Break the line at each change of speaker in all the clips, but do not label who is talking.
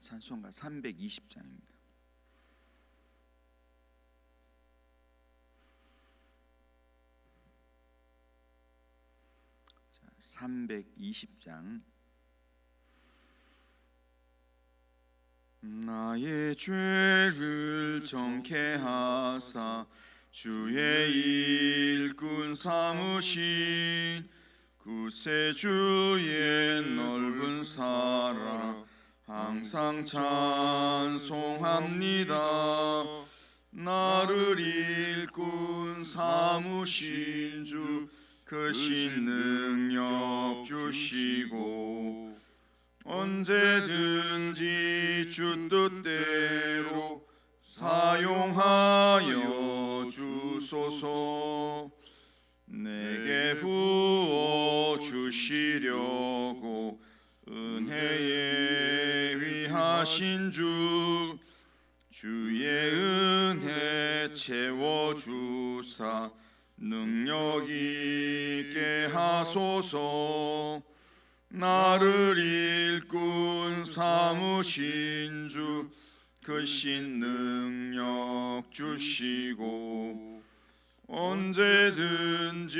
찬송가 320장입니다. 자, 320장 나의 죄를 정케 하사 주의 일꾼 삼으신 구세주의 넓은 사랑 항상 찬송합니다. 나를 일꾼 삼으신 주 크신 능력 주시고 언제든지 주 뜻대로 사용하여 주소서. 내게 부어 주시려고 은혜에 위 하신 주 주의 은혜 채워 주사 능력 있게 하소서. 나를 일꾼 삼으신 주 크신 능력 주시고 언제든지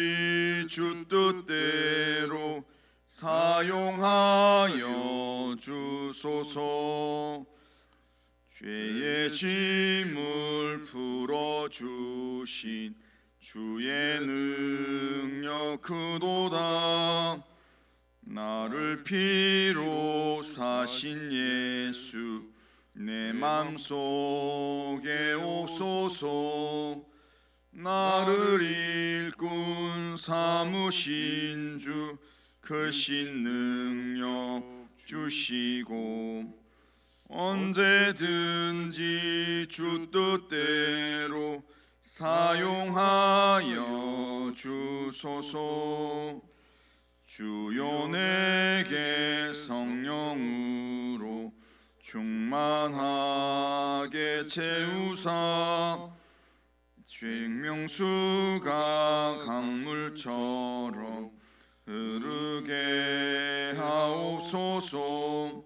주 뜻대로 사용하여 주소서. 죄의 짐을 풀어 주신 주의 능력 크도다. 나를 피로 사신 예수 내 맘속에 오소서. 나를 일꾼 삼으신 주 크신 능력 주시고 언제든지 주 뜻대로 사용하여 주소서. 주여 내게 성령으로 충만하게 채우사. 생명수가 강물처럼 흐르게 하옵소서.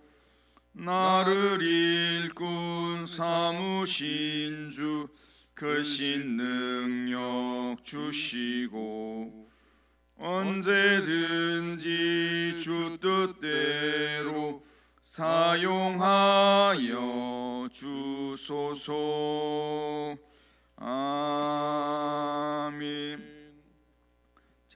나를 일꾼 삼으신 주 크신 능력 주시고 언제든지 주 뜻대로 사용하여 주소서. 아멘. 자,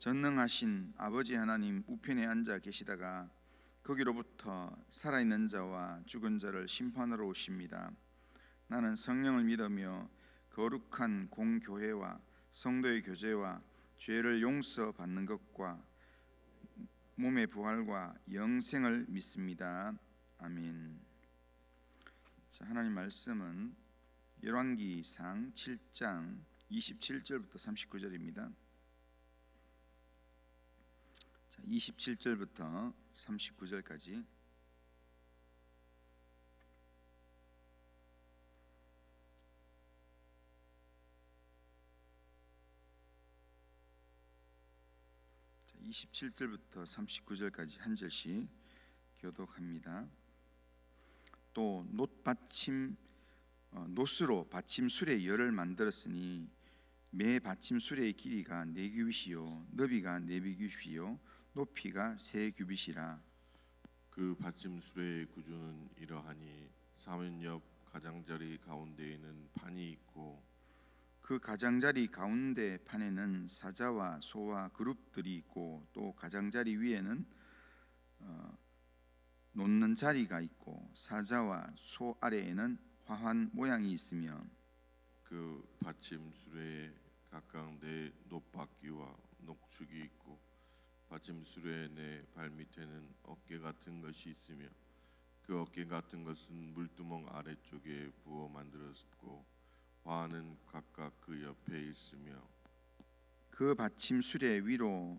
전능하신 아버지 하나님 우편에 앉아 계시다가 거기로부터 살아있는 자와 죽은 자를 심판하러 오십니다. 나는 성령을 믿으며 거룩한 공교회와 성도의 교제와 죄를 용서받는 것과 몸의 부활과 영생을 믿습니다. 아멘. 자, 하나님 말씀은 열왕기상 7장 27절부터 39절입니다. 27절부터 39절까지 자, 27절부터 39절까지 한 절씩 교독합니다. 또 놋받침 어, 놋으로 받침 수레 열을 만들었으니 매 받침 수레의 길이가 네 규빗이요 너비가 네 규빗이요 높이가 세 규빗이라.
그 받침술의 구조는 이러하니 사면 옆 가장자리 가운데에는 판이 있고
그 가장자리 가운데 판에는 사자와 소와 그룹들이 있고 또 가장자리 위에는 어, 놓는 자리가 있고 사자와 소 아래에는 화환 모양이 있으며
그 받침술에 각각 네 높바퀴와 녹축이 있고 받침술의 네 발밑에는 어깨 같은 것이 있으며 그그 어깨 같은 것은 물두멍 아래쪽에 부어 만들었고 화는 각각 그 옆에 있으며
그 받침 수레 위로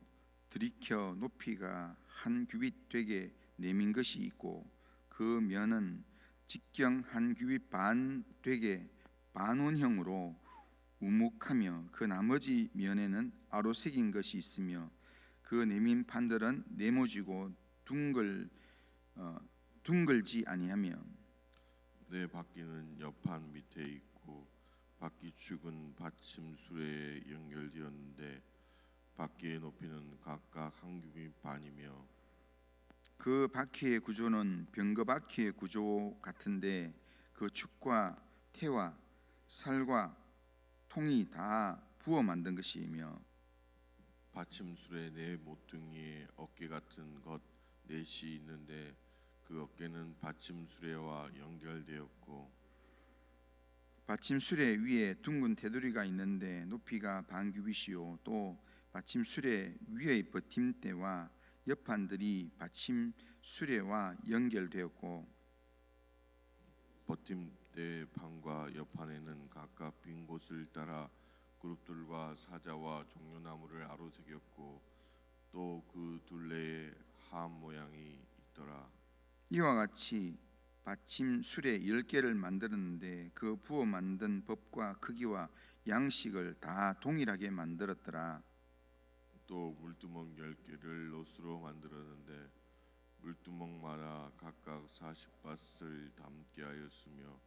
들이켜 높이가 한 규빗 되게 내민 것이 있고 그 면은 직경 한 규빗 반 되게 반원형으로 우묵하며 그 나머지 면에는 아로 새긴 것이 있으며 그 내민 판들은 네모지고 둥글 어, 둥글지 아니하며
내 바퀴는 옆판 밑에 있고 바퀴 축은 받침 수레에 연결되었는데 바퀴의 높이는 각각 한 규빗 반이며
그 바퀴의 구조는 병거 바퀴의 구조 같은데 그 축과 태와 살과 통이 다 부어 만든 것이며
받침 수레 네 모퉁이에 어깨 같은 것 넷이 있는데 그 어깨는 받침 수레와 연결되었고
받침 수레 위에 둥근 테두리가 있는데 높이가 반 규빗이요. 또 받침 수레 위의 버팀대와 옆판들이 받침 수레와 연결되었고
버팀대 판과 옆판에는 각각 빈 곳을 따라 그룹들과 사자와 종려나무를 아로새겼고 또 그 둘레에 함 모양이 있더라.
이와 같이 받침 수레 열 개를 만들었는데 그 부어 만든 법과 크기와 양식을 다 동일하게 만들었더라.
또 물두멍 열 개를 노스로 만들었는데 물두멍마다 각각 40밭을 담게 하였으며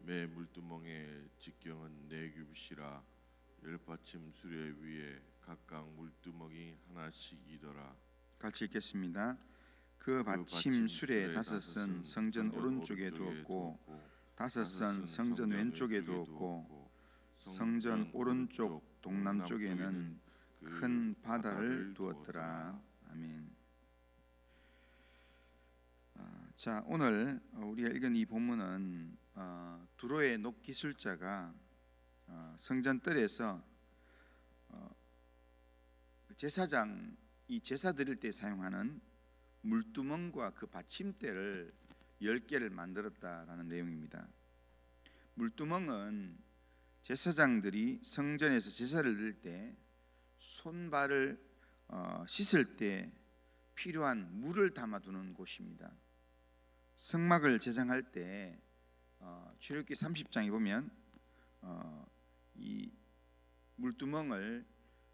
매 물두멍의 직경은 네 규빗이라 열 받침 수레 위에 각각 물두멍이 하나씩이더라.
같이 읽겠습니다.
그그
받침 수레 다섯은 성전 오른쪽에 두었고 다섯은 성전 왼쪽에 두었고 성전 오른쪽 동남쪽에는 큰 바다를 두었더라. 아멘. 아, 자 오늘 어, 우리가 읽은 이 본문은 어, 두로의 녹기술자가 어, 성전 뜰에서 어, 제사장 이 제사 드릴 때 사용하는 물두멍과 그 받침대를 열 개를 만들었다라는 내용입니다. 물두멍은 제사장들이 성전에서 제사를 드릴 때 손발을 어, 씻을 때 필요한 물을 담아두는 곳입니다. 성막을 제장할 때 어, 출애굽기 30장에 보면 어, 이 물두멍을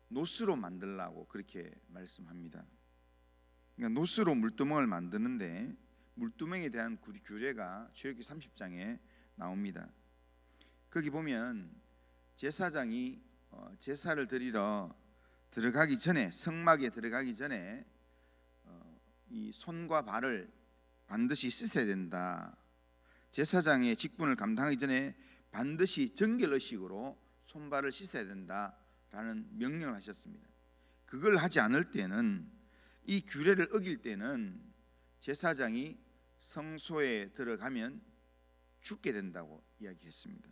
노스로 만들라고 그렇게 말씀합니다. 그러니까 노스로 물두멍을 만드는데 물두멍에 대한 구- 규례가 출애굽기 30장에 나옵니다. 거기 보면 제사장이 어, 제사를 드리러 들어가기 전에 성막에 들어가기 전에 어, 이 손과 발을 반드시 씻어야 된다. 제사장의 직분을 감당하기 전에 반드시 정결의식으로 손발을 씻어야 된다라는 명령을 하셨습니다. 그걸 하지 않을 때는 이 규례를 어길 때는 제사장이 성소에 들어가면 죽게 된다고 이야기했습니다.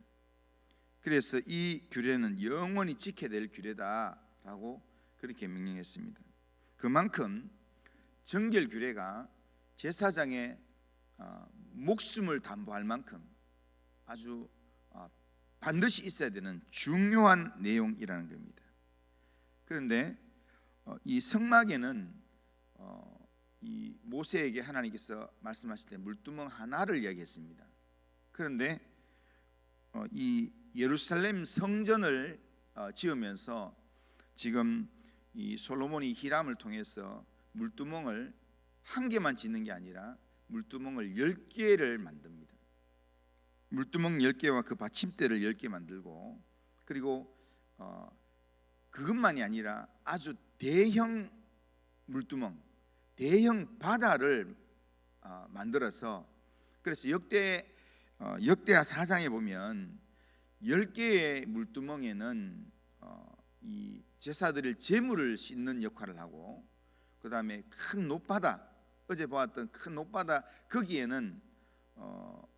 그래서 이 규례는 영원히 지켜야 될 규례다라고 그렇게 명령했습니다. 그만큼 정결 규례가 제사장의 어, 목숨을 담보할 만큼 아주 어, 반드시 있어야 되는 중요한 내용이라는 겁니다. 그런데 어, 이 성막에는 어, 이 모세에게 하나님께서 말씀하실 때 물두멍 하나를 이야기했습니다. 그런데 어, 이 예루살렘 성전을 어, 지으면서 지금 이 솔로몬이 히람을 통해서 물두멍을 한 개만 짓는 게 아니라 물두멍을 열 개를 만듭니다. 물두멍 열 개와 그 받침대를 열개 만들고 그리고 어, 그것만이 아니라 아주 대형 물두멍, 대형 바다를 어, 만들어서 그래서 역대 어, 역대하 사장에 보면 열 개의 물두멍에는 어, 이 제사드릴 제물을 씻는 역할을 하고 그 다음에 큰 높바다 어제 보았던 큰 높바다 거기에는 어,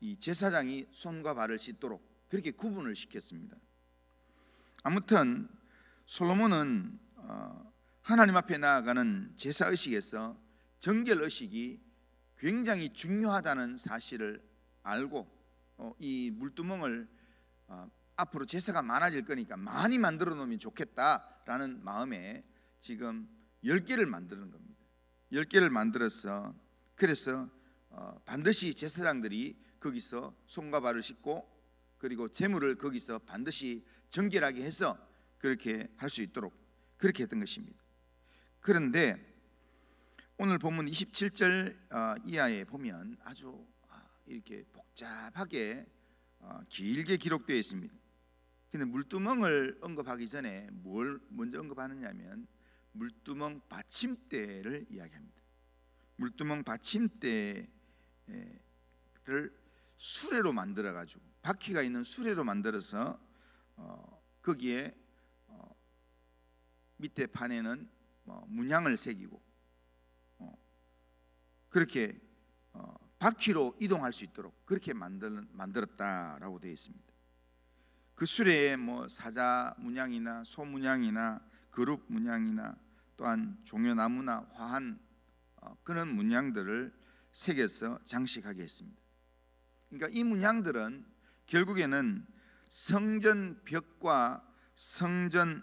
이 제사장이 손과 발을 씻도록 그렇게 구분을 시켰습니다. 아무튼 솔로몬은 어, 하나님 앞에 나아가는 제사 의식에서 정결 의식이 굉장히 중요하다는 사실을 알고 어, 이 물두멍을 어, 앞으로 제사가 많아질 거니까 많이 만들어 놓으면 좋겠다라는 마음에 지금 열 개를 만드는 겁니다. 열 개를 만들어서 그래서 어, 반드시 제사장들이 거기서 손과 발을 씻고 그리고 재물을 거기서 반드시 정결하게 해서 그렇게 할 수 있도록 그렇게 했던 것입니다. 그런데 오늘 본문 27절 어, 이하에 보면 아주 아, 이렇게 복잡하게 어, 길게 기록되어 있습니다. 근데 물두멍을 언급하기 전에 뭘 먼저 언급하느냐면 물두멍 받침대를 이야기합니다. 물두멍 받침대를 수레로 만들어 가지고 바퀴가 있는 수레로 만들어서 어, 거기에 어, 밑에 판에는 어, 문양을 새기고 어, 그렇게 어, 바퀴로 이동할 수 있도록 그렇게 만들, 만들었다라고 되어 있습니다. 그 수레에 뭐 사자 문양이나 소 문양이나 그룹 문양이나 또한 종려나무나 화한 어, 그런 문양들을 새겨서 장식하게 했습니다. 그러니까 이 문양들은 결국에는 성전 벽과 성전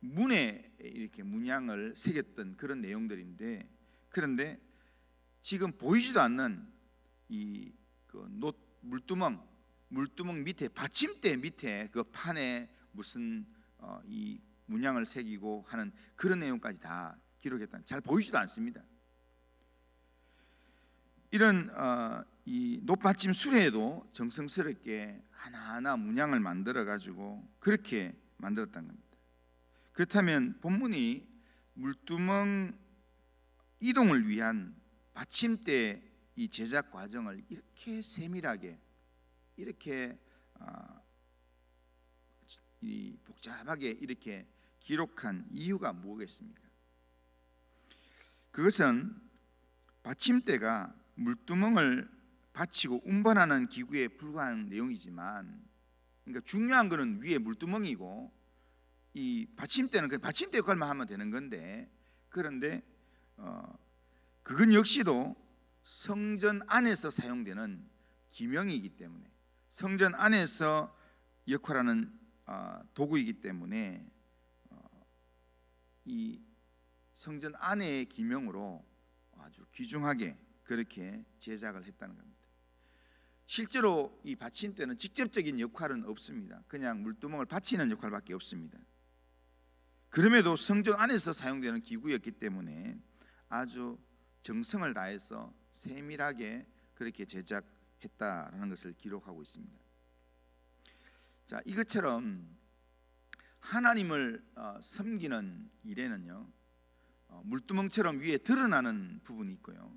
문에 이렇게 문양을 새겼던 그런 내용들인데 그런데 지금 보이지도 않는 이 그 물두멍 물두멍 밑에 받침대 밑에 그 판에 무슨 어, 이 문양을 새기고 하는 그런 내용까지 다 기록했다. 잘 보이지도 않습니다. 이런 어, 이 높받침 수레에도 정성스럽게 하나하나 문양을 만들어 가지고 그렇게 만들었다는 겁니다. 그렇다면 본문이 물두멍 이동을 위한 받침대 이 제작 과정을 이렇게 세밀하게 이렇게 아, 이 복잡하게 이렇게 기록한 이유가 뭐겠습니까? 그것은 받침대가 물두멍을 받치고 운반하는 기구에 불과한 내용이지만 그러니까 중요한 거는 위에 물두멍이고 이 받침대는 그 받침대 역할만 하면 되는 건데 그런데 어, 그건 역시도 성전 안에서 사용되는 기명이기 때문에 성전 안에서 역할하는 어, 도구이기 때문에 어, 이 성전 안의 기명으로 아주 귀중하게 그렇게 제작을 했다는 겁니다. 실제로 이 받침대는 직접적인 역할은 없습니다. 그냥 물두멍을 받치는 역할밖에 없습니다. 그럼에도 성전 안에서 사용되는 기구였기 때문에 아주 정성을 다해서 세밀하게 그렇게 제작했다라는 것을 기록하고 있습니다. 자, 이것처럼 하나님을 어, 섬기는 일에는요 어, 물두멍처럼 위에 드러나는 부분이 있고요.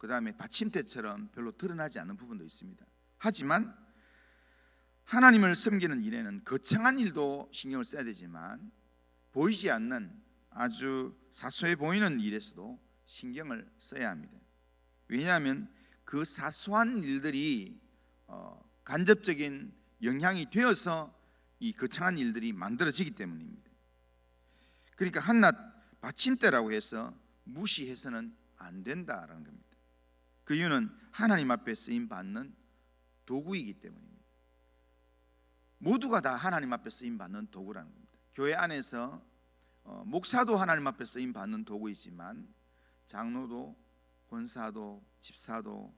그 다음에 받침대처럼 별로 드러나지 않는 부분도 있습니다. 하지만 하나님을 섬기는 일에는 거창한 일도 신경을 써야 되지만 보이지 않는 아주 사소해 보이는 일에서도 신경을 써야 합니다. 왜냐하면 그 사소한 일들이 어, 간접적인 영향이 되어서 이 거창한 일들이 만들어지기 때문입니다. 그러니까 한낱 받침대라고 해서 무시해서는 안 된다라는 겁니다. 그 이유는 하나님 앞에 쓰임 받는 도구이기 때문입니다. 모두가 다 하나님 앞에 쓰임 받는 도구라는 겁니다. 교회 안에서 어, 목사도 하나님 앞에 쓰임 받는 도구이지만 장로도 권사도 집사도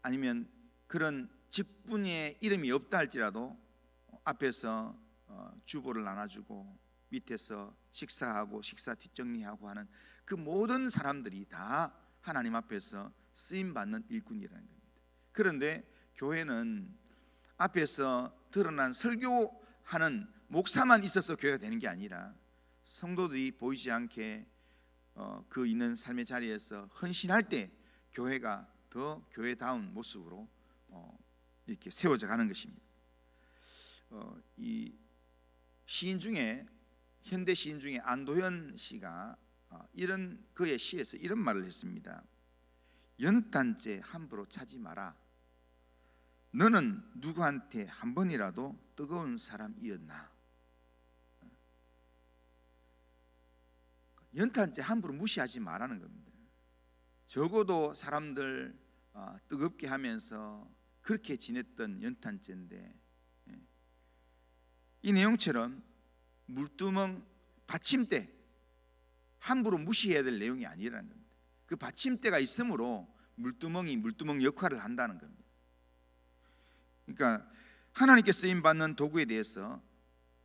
아니면 그런 직분의 이름이 없다 할지라도 앞에서 어, 주보를 나눠주고 밑에서 식사하고 식사 뒷정리하고 하는 그 모든 사람들이 다 하나님 앞에서 쓰임 받는 일꾼이라는 겁니다. 그런데 교회는 앞에서 드러난 설교하는 목사만 있어서 교회가 되는 게 아니라 성도들이 보이지 않게 어, 그 있는 삶의 자리에서 헌신할 때 교회가 더 교회다운 모습으로 어, 이렇게 세워져 가는 것입니다. 어, 이 시인 중에 현대 시인 중에 안도현 씨가 어, 이런 그의 시에서 이런 말을 했습니다. 연탄재 함부로 차지 마라. 너는 누구한테 한 번이라도 뜨거운 사람이었나? 연탄재 함부로 무시하지 말라는 겁니다. 적어도 사람들 어, 뜨겁게 하면서 그렇게 지냈던 연탄재인데 예. 이 내용처럼 물두멍 받침대 함부로 무시해야 될 내용이 아니라는 겁니다. 그 받침대가 있으므로 물두멍이 물두멍 역할을 한다는 겁니다. 그러니까 하나님께 쓰임 받는 도구에 대해서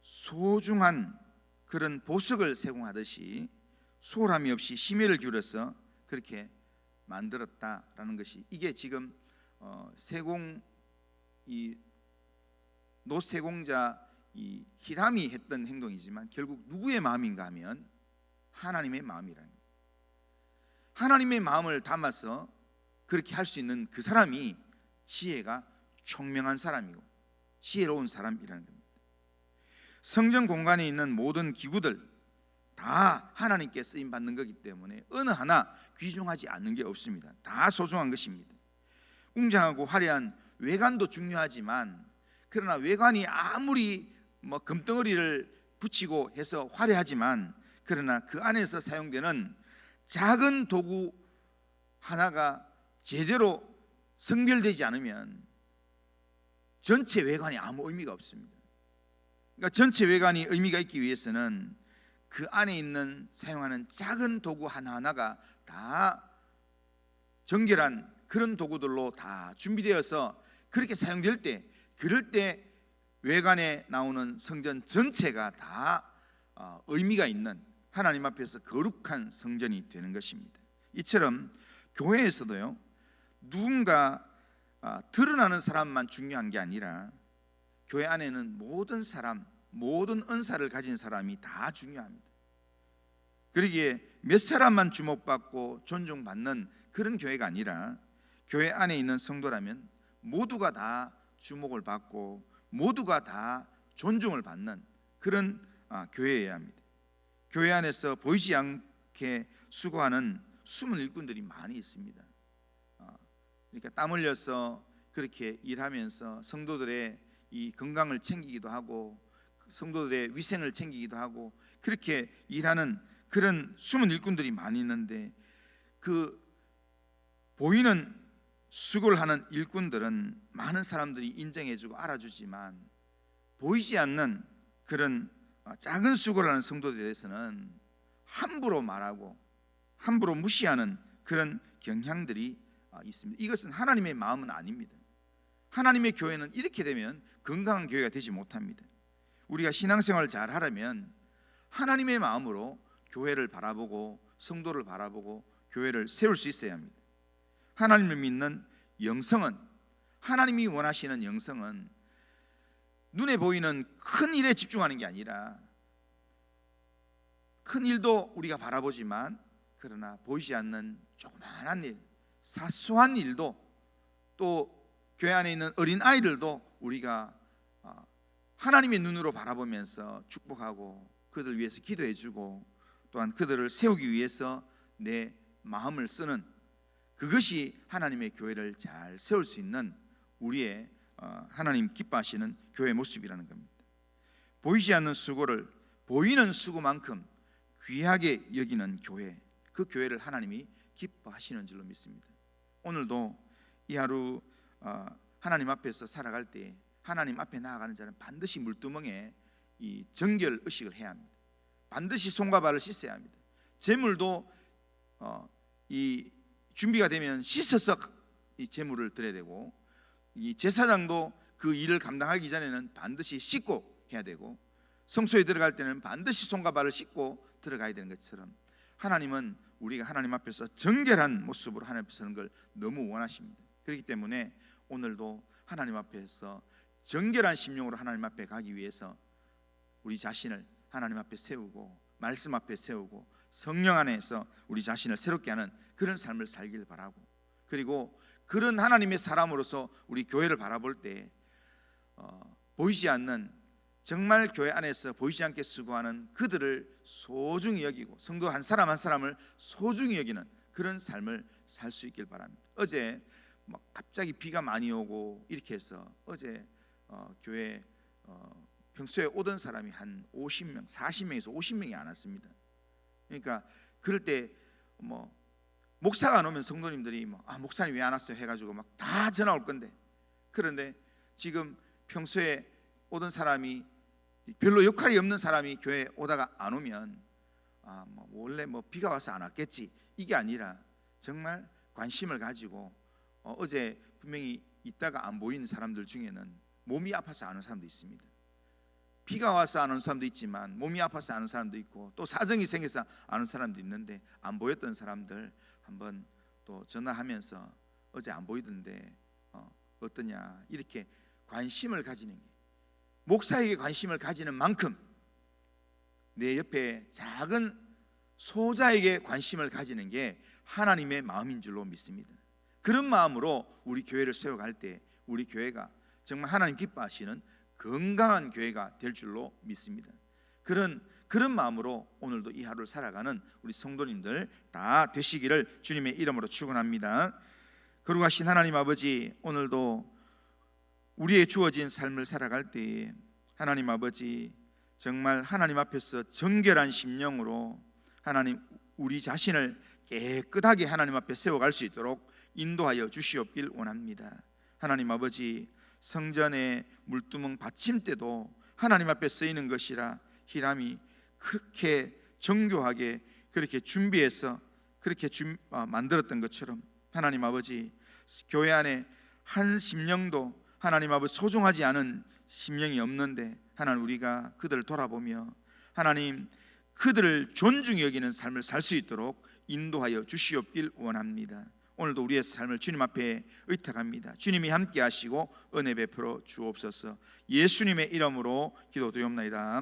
소중한 그런 보석을 세공하듯이 소홀함이 없이 심혈을 기울여서 그렇게 만들었다라는 것이 이게 지금 어, 세공 이 노세공자 이 히람이 했던 행동이지만 결국 누구의 마음인가 하면 하나님의 마음이라는. 하나님의 마음을 담아서 그렇게 할 수 있는 그 사람이 지혜가 총명한 사람이고 지혜로운 사람이라는 겁니다. 성전 공간에 있는 모든 기구들 다 하나님께 쓰임 받는 거기 때문에 어느 하나 귀중하지 않는 게 없습니다. 다 소중한 것입니다. 웅장하고 화려한 외관도 중요하지만 그러나 외관이 아무리 뭐 금덩어리를 붙이고 해서 화려하지만 그러나 그 안에서 사용되는 작은 도구 하나가 제대로 성별되지 않으면 전체 외관이 아무 의미가 없습니다. 그러니까 전체 외관이 의미가 있기 위해서는 그 안에 있는 사용하는 작은 도구 하나하나가 다 정결한 그런 도구들로 다 준비되어서 그렇게 사용될 때 그럴 때 외관에 나오는 성전 전체가 다 어, 의미가 있는 하나님 앞에서 거룩한 성전이 되는 것입니다. 이처럼 교회에서도요 누군가 아, 드러나는 사람만 중요한 게 아니라 교회 안에는 모든 사람, 모든 은사를 가진 사람이 다 중요합니다. 그러기에 몇 사람만 주목받고 존중받는 그런 교회가 아니라 교회 안에 있는 성도라면 모두가 다 주목을 받고 모두가 다 존중을 받는 그런 아, 교회여야 합니다. 교회 안에서 보이지 않게 수고하는 숨은 일꾼들이 많이 있습니다. 아, 그러니까 땀 흘려서 그렇게 일하면서 성도들의 이 건강을 챙기기도 하고 성도들의 위생을 챙기기도 하고 그렇게 일하는 그런 숨은 일꾼들이 많이 있는데 그 보이는 수고를 하는 일꾼들은 많은 사람들이 인정해주고 알아주지만 보이지 않는 그런 작은 수고를 하는 성도들에 대해서는 함부로 말하고 함부로 무시하는 그런 경향들이 있습니다. 이것은 하나님의 마음은 아닙니다. 하나님의 교회는 이렇게 되면 건강한 교회가 되지 못합니다. 우리가 신앙생활을 잘 하려면 하나님의 마음으로 교회를 바라보고 성도를 바라보고 교회를 세울 수 있어야 합니다. 하나님을 믿는 영성은 하나님이 원하시는 영성은 눈에 보이는 큰 일에 집중하는 게 아니라 큰 일도 우리가 바라보지만 그러나 보이지 않는 조그마한 일, 사소한 일도 또 교회 안에 있는 어린 아이들도 우리가 어, 하나님의 눈으로 바라보면서 축복하고 그들 위해서 기도해 주고 또한 그들을 세우기 위해서 내 마음을 쓰는 그것이 하나님의 교회를 잘 세울 수 있는 우리의 어, 하나님 기뻐하시는 교회 모습이라는 겁니다. 보이지 않는 수고를 보이는 수고만큼 귀하게 여기는 교회, 그 교회를 하나님이 기뻐하시는 줄로 믿습니다. 오늘도 이 하루 어, 하나님 앞에서 살아갈 때 하나님 앞에 나아가는 자는 반드시 물두멍에 이 정결 의식을 해야 합니다. 반드시 손과 발을 씻어야 합니다. 재물도 어, 이 준비가 되면 씻어서 이 재물을 드려야 되고 이 제사장도 그 일을 감당하기 전에는 반드시 씻고 해야 되고 성소에 들어갈 때는 반드시 손과 발을 씻고 들어가야 되는 것처럼 하나님은 우리가 하나님 앞에서 정결한 모습으로 하나님 앞에 서는 걸 너무 원하십니다. 그렇기 때문에 오늘도 하나님 앞에서 정결한 심령으로 하나님 앞에 가기 위해서 우리 자신을 하나님 앞에 세우고 말씀 앞에 세우고 성령 안에서 우리 자신을 새롭게 하는 그런 삶을 살길 바라고 그리고 그런 하나님의 사람으로서 우리 교회를 바라볼 때 어, 보이지 않는 정말 교회 안에서 보이지 않게 수고하는 그들을 소중히 여기고 성도 한 사람 한 사람을 소중히 여기는 그런 삶을 살 수 있길 바랍니다. 어제 막 갑자기 비가 많이 오고 이렇게 해서 어제 어, 교회 어, 평소에 오던 사람이 한 50명, 40명에서 50명이 안 왔습니다. 그러니까 그럴 때 뭐 목사가 안 오면 성도님들이 뭐, 아 목사님 왜 안 왔어요? 해가지고 막 다 전화 올 건데. 그런데 지금 평소에 오던 사람이 별로 역할이 없는 사람이 교회 오다가 안 오면 아 뭐 원래 뭐 비가 와서 안 왔겠지. 이게 아니라 정말 관심을 가지고 어, 어제 분명히 있다가 안 보이는 사람들 중에는 몸이 아파서 안 온 사람도 있습니다. 비가 와서 안 온 사람도 있지만 몸이 아파서 안 온 사람도 있고 또 사정이 생겨서 안 온 사람도 있는데 안 보였던 사람들 한번 또 전화하면서 어제 안 보이던데 어, 어떠냐 이렇게 관심을 가지는 게 목사에게 관심을 가지는 만큼 내 옆에 작은 소자에게 관심을 가지는 게 하나님의 마음인 줄로 믿습니다. 그런 마음으로 우리 교회를 세워갈 때 우리 교회가 정말 하나님 기뻐하시는 건강한 교회가 될 줄로 믿습니다. 그런 그런 마음으로 오늘도 이 하루를 살아가는 우리 성도님들 다 되시기를 주님의 이름으로 축원합니다. 거룩하신 하나님 아버지 오늘도 우리의 주어진 삶을 살아갈 때에 하나님 아버지 정말 하나님 앞에서 정결한 심령으로 하나님 우리 자신을 깨끗하게 하나님 앞에 세워갈 수 있도록 인도하여 주시옵길 원합니다. 하나님 아버지 성전의 물두멍 받침대도 하나님 앞에 쓰이는 것이라 히람이 그렇게 정교하게 그렇게 준비해서 그렇게 준- 어, 만들었던 것처럼 하나님 아버지 교회 안에 한 심령도 하나님 아버지 소중하지 않은 심령이 없는데 하나님 우리가 그들을 돌아보며 하나님 그들을 존중히 여기는 삶을 살 수 있도록 인도하여 주시옵길 원합니다. 오늘도 우리의 삶을 주님 앞에 의탁합니다. 주님이 함께 하시고 은혜 베풀어 주옵소서. 예수님의 이름으로 기도드리옵나이다.